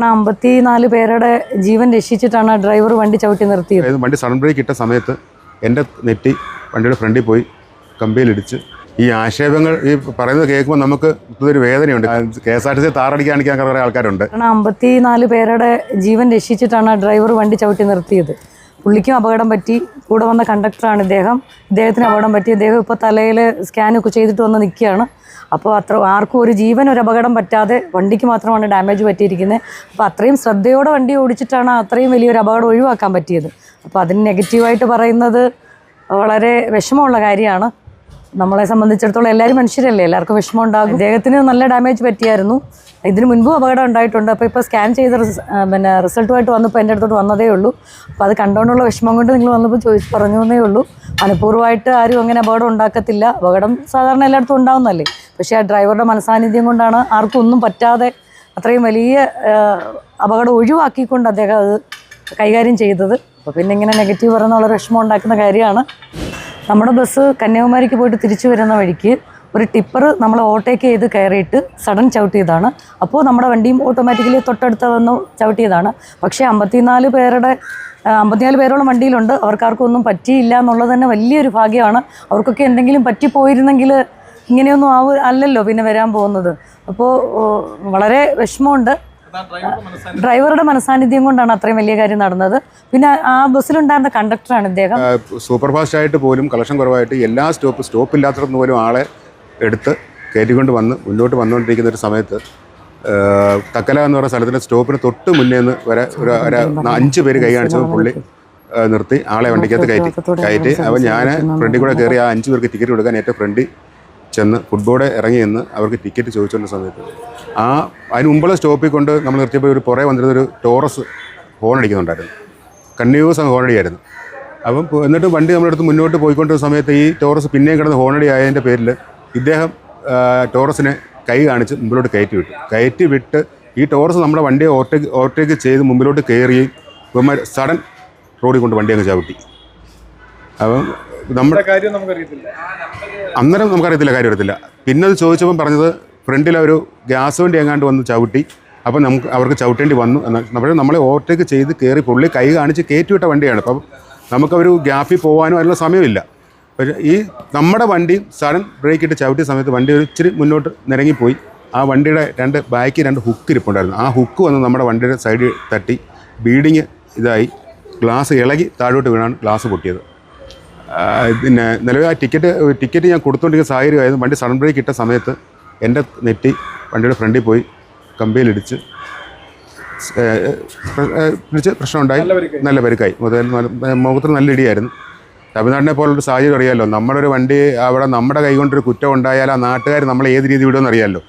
കാരണം അമ്പത്തിനാല് പേരുടെ ജീവൻ രക്ഷിച്ചിട്ടാണ് ഡ്രൈവർ വണ്ടി ചവിട്ടി നിർത്തിയത്. വണ്ടി സഡൻ ബ്രേക്ക് ഇട്ട സമയത്ത് എന്റെ നെറ്റി വണ്ടിയുടെ ഫ്രണ്ടിൽ പോയി കമ്പിയിലിടിച്ച്. ഈ ആക്ഷേപങ്ങൾ ഈ പറയുന്നത് കേൾക്കുമ്പോൾ നമുക്ക് ഇതൊരു വേദനയുണ്ട്. K S R T C താറടിക്കാണിക്കാൻ കുറേ ആൾക്കാരുണ്ട്. കാരണം അമ്പത്തിനാല് പേരുടെ ജീവൻ രക്ഷിച്ചിട്ടാണ് ഡ്രൈവർ വണ്ടി ചവിട്ടി നിർത്തിയത്. പുള്ളിക്കും അപകടം പറ്റി. കൂടെ വന്ന കണ്ടക്ടറാണ് ഇദ്ദേഹം. ഇദ്ദേഹത്തിന് അപകടം പറ്റി. ഇദ്ദേഹം ഇപ്പോൾ തലയിൽ സ്കാനൊക്കെ ചെയ്തിട്ട് വന്ന് നിൽക്കുകയാണ്. അപ്പോൾ അത്ര ആർക്കും ഒരു ജീവൻ ഒരു അപകടം പറ്റാതെ വണ്ടിക്ക് മാത്രമാണ് ഡാമേജ് പറ്റിയിരിക്കുന്നത് അപ്പോൾ അത്രയും ശ്രദ്ധയോടെ വണ്ടി ഓടിച്ചിട്ടാണ് അത്രയും വലിയൊരു അപകടം ഒഴിവാക്കാൻ പറ്റിയത്. അപ്പോൾ അതിന് നെഗറ്റീവായിട്ട് പറയുന്നത് വളരെ വിഷമമുള്ള കാര്യമാണ്. നമ്മളെ സംബന്ധിച്ചിടത്തോളം എല്ലാവരും മനുഷ്യരല്ലേ? എല്ലാവർക്കും വിഷമം ഉണ്ടാകും അദ്ദേഹത്തിന് നല്ല ഡാമേജ് പറ്റിയായിരുന്നു. ഇതിന് മുൻപും അപകടം ഉണ്ടായിട്ടുണ്ട്. അപ്പോൾ ഇപ്പോൾ സ്കാൻ ചെയ്ത പിന്നെ റിസൾട്ടുമായിട്ട് വന്നപ്പോൾ എന്റെ അടുത്തോട്ട് വന്നതേ ഉള്ളൂ. അപ്പോൾ അത് കണ്ടുകൊണ്ടുള്ള വിഷമം കൊണ്ട് നിങ്ങൾ വന്നപ്പോൾ ചോദിച്ച് പറഞ്ഞു ഉള്ളൂ. മനഃപൂർവമായിട്ട് ആരും അങ്ങനെ അപകടം ഉണ്ടാക്കത്തില്ല. അപകടം സാധാരണ എല്ലായിടത്തും ഉണ്ടാവുന്നല്ലേ പക്ഷേ ആ ഡ്രൈവറുടെ മനസാന്നിധ്യം കൊണ്ടാണ് ആർക്കും ഒന്നും പറ്റാതെ അത്രയും വലിയ അപകടം ഒഴിവാക്കിക്കൊണ്ട് അദ്ദേഹം അത് കൈകാര്യം ചെയ്തത്. അപ്പോൾ പിന്നെ ഇങ്ങനെ നെഗറ്റീവ് പറയുന്ന വളരെ വിഷമം ഉണ്ടാക്കുന്ന കാര്യമാണ്. നമ്മുടെ ബസ് കന്യാകുമാരിക്ക് പോയിട്ട് തിരിച്ചു വരുന്ന വഴിക്ക് ഒരു ടിപ്പർ നമ്മൾ ഓവർടേക്ക് ചെയ്ത് കയറിയിട്ട് സഡൻ ചവിട്ടിയതാണ് അപ്പോൾ നമ്മുടെ വണ്ടിയും ഓട്ടോമാറ്റിക്കലി തൊട്ടടുത്ത് വന്ന് ചവിട്ടിയതാണ് പക്ഷേ അമ്പത്തിനാല് പേരുടെ അമ്പത്തിനാല് പേരോളം വണ്ടിയിലുണ്ട്. അവർക്കാർക്കും ഒന്നും പറ്റിയില്ല എന്നുള്ളത് തന്നെ വലിയൊരു ഭാഗ്യമാണ്. അവർക്കൊക്കെ എന്തെങ്കിലും പറ്റിപ്പോയിരുന്നെങ്കിൽ ഇങ്ങനെയൊന്നും ആവ അല്ലല്ലോ പിന്നെ വരാൻ പോകുന്നത്. അപ്പോൾ വളരെ വിഷമമുണ്ട്. ഡ്രൈവറുടെ മനസാന്നിധ്യം കൊണ്ടാണ് അത്രയും വലിയ കാര്യം നടന്നത്. പിന്നെ ആ ബസ്സിലുണ്ടായിരുന്ന കണ്ടക്ടറാണ് ഇദ്ദേഹം. സൂപ്പർ ഫാസ്റ്റ് ആയിട്ട് പോലും കളക്ഷൻ കുറവായിട്ട് എല്ലാ സ്റ്റോപ്പ് സ്റ്റോപ്പ് ഇല്ലാത്തടത്ത് പോലും ആളെ എടുത്ത് കയറ്റിക്കൊണ്ട് വന്ന് മുന്നോട്ട് വന്നുകൊണ്ടിരിക്കുന്ന ഒരു സമയത്ത് തക്കല എന്ന് പറയുന്ന സ്ഥലത്തിന്റെ സ്റ്റോപ്പിന് തൊട്ട് മുന്നേ നിന്ന് വരെ ഒരു അഞ്ച് പേര് കൈ കാണിച്ചപ്പോൾ പുള്ളി നിർത്തി ആളെ വണ്ടിക്കകത്ത് കയറ്റി. കയറ്റി. അപ്പോൾ ഞാൻ ഫ്രണ്ടിൽ കൂടെ കയറി ആ അഞ്ച് പേർക്ക് ടിക്കറ്റ് കൊടുക്കാൻ ഏറ്റവും ഫ്രണ്ടിൽ ചെന്ന് ഫുട്ബോളെ ഇറങ്ങി നിന്ന് അവർക്ക് ടിക്കറ്റ് ചോദിച്ചുകൊണ്ട സമയത്ത് ആ അതിന് മുമ്പുള്ള സ്റ്റോപ്പിൽ കൊണ്ട് നമ്മൾ നിർത്തിയപ്പോൾ ഒരു പുറകെ വന്നിരുന്ന ഒരു ടോറസ് ഹോൺ അടിക്കുന്നുണ്ടായിരുന്നു. കണ്ടിന്യൂസ് അങ്ങ് ഹോണടിയായിരുന്നു അപ്പം എന്നിട്ട് വണ്ടി നമ്മളെടുത്ത് മുന്നോട്ട് പോയിക്കൊണ്ടിരുന്ന സമയത്ത് ഈ ടോറസ് പിന്നെയും കിടന്ന് ഹോണടി ആയതിന്റെ പേരിൽ ഇദ്ദേഹം ടോറസിനെ കൈ കാണിച്ച് മുമ്പിലോട്ട് കയറ്റി വിട്ടു. കയറ്റി വിട്ട് ഈ ടോറസ് നമ്മുടെ വണ്ടിയെ ഓവർടേക്ക് ഓവർടേക്ക് ചെയ്ത് മുമ്പിലോട്ട് കയറി ഇവന്മാർ സഡൻ റോഡിൽ കൊണ്ട് വണ്ടി അങ്ങ് ചവിട്ടി. അപ്പം നമ്മുടെ കാര്യം നമുക്കറിയത്തില്ല. അന്നേരം നമുക്കറിയത്തില്ല കാര്യം അറിയത്തില്ല പിന്നെ അത് ചോദിച്ചപ്പം പറഞ്ഞത് ഫ്രണ്ടിൽ ഒരു ഗ്യാസ് വണ്ടി എങ്ങാണ്ട് വന്ന് ചവിട്ടി. അപ്പം നമുക്ക് അവർക്ക് ചവിട്ടേണ്ടി വന്നു. അപ്പോൾ നമ്മളെ ഓവർടേക്ക് ചെയ്ത് കയറി പുള്ളി കൈ കാണിച്ച് കയറ്റിവിട്ട വണ്ടിയാണ്. അപ്പം നമുക്കൊരു ഗ്യാപ്പിൽ പോകാനും അതിനുള്ള സമയമില്ല. പക്ഷേ ഈ നമ്മുടെ വണ്ടി സഡൻ ബ്രേക്ക് ഇട്ട് ചവിട്ടിയ സമയത്ത് വണ്ടി ഒരു ഇച്ചിരി മുന്നോട്ട് നിരങ്ങിപ്പോയി. ആ വണ്ടിയുടെ രണ്ട് ബാക്കി രണ്ട് ഹുക്ക് ഇരിപ്പുണ്ടായിരുന്നു. ആ ഹുക്ക് വന്ന് നമ്മുടെ വണ്ടിയുടെ സൈഡിൽ തട്ടി. ബീഡിങ് ഇതായി. ഗ്ലാസ് ഇളകി താഴോട്ട് വീണാണ് ഗ്ലാസ് പൊട്ടിയത്. പിന്നെ നിലവിൽ ആ ടിക്കറ്റ് ടിക്കറ്റ് ഞാൻ കൊടുത്തുകൊണ്ടിരിക്കുന്ന സാഹചര്യമായിരുന്നു. വണ്ടി സഡൻ ബ്രേക്ക് ഇട്ട സമയത്ത് എന്റെ നെറ്റി വണ്ടിയുടെ ഫ്രണ്ടിൽ പോയി കമ്പിയിലിടിച്ച് പിടിച്ച് പ്രശ്നം ഉണ്ടായി പ്രശ്നമുണ്ടായി. നല്ല പരിക്കായി. മുഖത്തിന് നല്ല ഇടിയായിരുന്നു. തമിഴ്നാടിനെ പോലുള്ളൊരു സാഹചര്യം അറിയാമല്ലോ നമ്മുടെ ഒരു വണ്ടി അവിടെ നമ്മുടെ കൈകൊണ്ടൊരു കുറ്റം ഉണ്ടായാൽ ആ നാട്ടുകാർ നമ്മളെ ഏത് രീതി വിടുമെന്ന് അറിയാമല്ലോ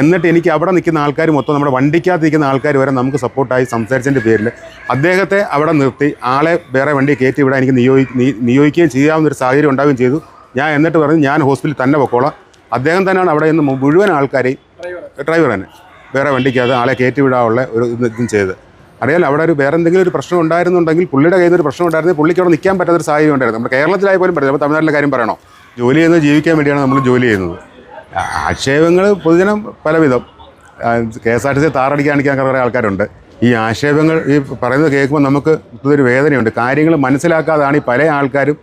എന്നിട്ട് എനിക്ക് അവിടെ നിൽക്കുന്ന ആൾക്കാർ മൊത്തം നമ്മുടെ വണ്ടിക്കകത്ത് നിൽക്കുന്ന ആൾക്കാർ വരെ നമുക്ക് സപ്പോർട്ടായി സംസാരിച്ചതിന്റെ പേരിൽ അദ്ദേഹത്തെ അവിടെ നിർത്തി ആളെ വേറെ വണ്ടി കയറ്റി ഇവിടെ എനിക്ക് നിയോഗി നിയോഗിക്കുകയും ചെയ്യാവുന്ന ഒരു സാഹചര്യം ഉണ്ടാവുകയും ചെയ്തു. ഞാൻ എന്നിട്ട് പറഞ്ഞു ഞാൻ ഹോസ്പിറ്റലിൽ തന്നെ പൊക്കോളാം. അദ്ദേഹം തന്നെയാണ് അവിടെ നിന്ന് മുഴുവൻ ആൾക്കാരെയും ഡ്രൈവർ തന്നെ. വേറെ വണ്ടിക്കകത്ത് ആളെ കയറ്റി വിടാനുള്ള ഒരു ഇത് ചെയ്ത് അറിയാലോ അവിടെ ഒരു വേറെ എന്തെങ്കിലും ഒരു പ്രശ്നം ഉണ്ടായിരുന്നുണ്ടെങ്കിൽ പുള്ളിയുടെ കയ്യിൽ നിന്ന് ഒരു പ്രശ്നം ഉണ്ടായിരുന്നെങ്കിൽ പുള്ളിക്ക് അവിടെ നിൽക്കാൻ പറ്റാത്തൊരു സാഹചര്യം ഉണ്ടായിരുന്നു. നമ്മുടെ കേരളത്തിലായി പോലും പറ്റില്ല. അപ്പോൾ തമിഴ്നാട്ടിലെ കാര്യം പറയണോ? ജോലി ചെയ്യുന്നത് ജീവിക്കാൻ വേണ്ടിയാണ് നമ്മൾ ജോലി ചെയ്യുന്നത്. ആക്ഷേപങ്ങൾ പൊതുജനം പലവിധം. K S R T C താറടിക്കാണിക്കാൻ കുറേ ആൾക്കാരുണ്ട്. ഈ ആക്ഷേപങ്ങൾ ഈ പറയുന്നത് കേൾക്കുമ്പോൾ നമുക്ക് ഇതൊരു വേദനയുണ്ട്. കാര്യങ്ങൾ മനസ്സിലാക്കാതാണ് ഈ പല ആൾക്കാരും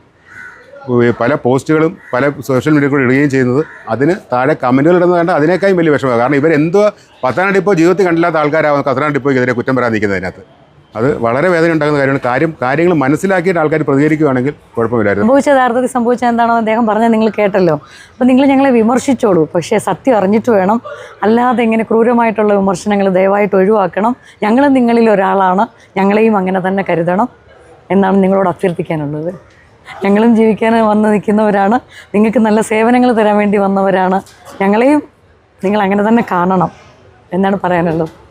പല പോസ്റ്റുകളും പല സോഷ്യൽ മീഡിയ കൂടെ ഇടുകയും ചെയ്യുന്നത്. അതിന് താഴെ കമന്റുകൾ ഇടുന്നത് കണ്ട് അതിനേക്കാളും വലിയ വിഷമമാണ്. കാരണം ഇവരെന്തോ പത്തനാട് ജീവിതത്തിൽ കണ്ടില്ലാത്ത ആൾക്കാരാണ് പത്തനാട് എതിരെ കുറ്റം പറയാൻ നിൽക്കുന്നതിനകത്ത്. അത് വളരെ വേദന ഉണ്ടാകുന്ന കാര്യമാണ്. കാര്യം കാര്യങ്ങൾ മനസ്സിലാക്കിയിട്ട് ആൾക്കാർ പ്രതികരിക്കുകയാണെങ്കിൽ കുഴപ്പമില്ലായിരുന്നു. സംഭവിച്ച യഥാർത്ഥത്തിൽ സംഭവിച്ചത് എന്താണോ അദ്ദേഹം പറഞ്ഞത് നിങ്ങൾ കേട്ടല്ലോ. അപ്പം നിങ്ങൾ ഞങ്ങളെ വിമർശിച്ചോളൂ. പക്ഷേ സത്യം അറിഞ്ഞിട്ട് വേണം. അല്ലാതെ ഇങ്ങനെ ക്രൂരമായിട്ടുള്ള വിമർശനങ്ങൾ ദയവായിട്ട് ഒഴിവാക്കണം. ഞങ്ങൾ നിങ്ങളിൽ ഒരാളാണ്. ഞങ്ങളെയും അങ്ങനെ തന്നെ കരുതണം എന്നാണ് നിങ്ങളോട് അഭ്യർത്ഥിക്കാനുള്ളത്. ഞങ്ങളും ജീവിക്കാൻ വന്ന് നിൽക്കുന്നവരാണ്. നിങ്ങൾക്ക് നല്ല സേവനങ്ങൾ തരാൻ വേണ്ടി വന്നവരാണ്. ഞങ്ങളെയും നിങ്ങൾ അങ്ങനെ തന്നെ കാണണം എന്നാണ് പറയാനുള്ളത്.